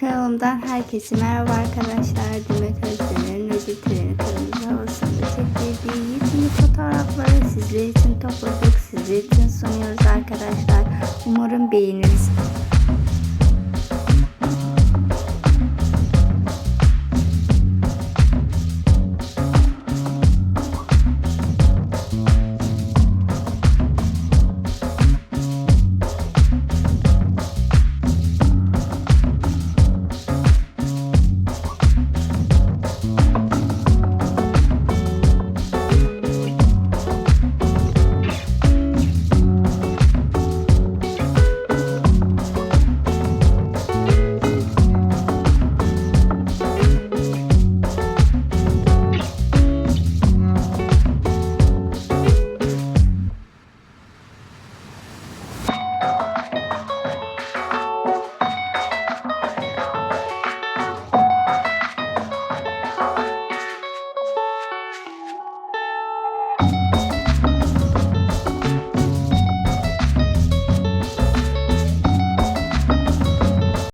Kanalımdan herkese merhaba arkadaşlar. Demet Özden'in ödül töreni kırmızı havasında çektirdiği yeni fotoğrafları sizler için topladık. Sizler için sunuyoruz arkadaşlar. Umarım beğeniriz.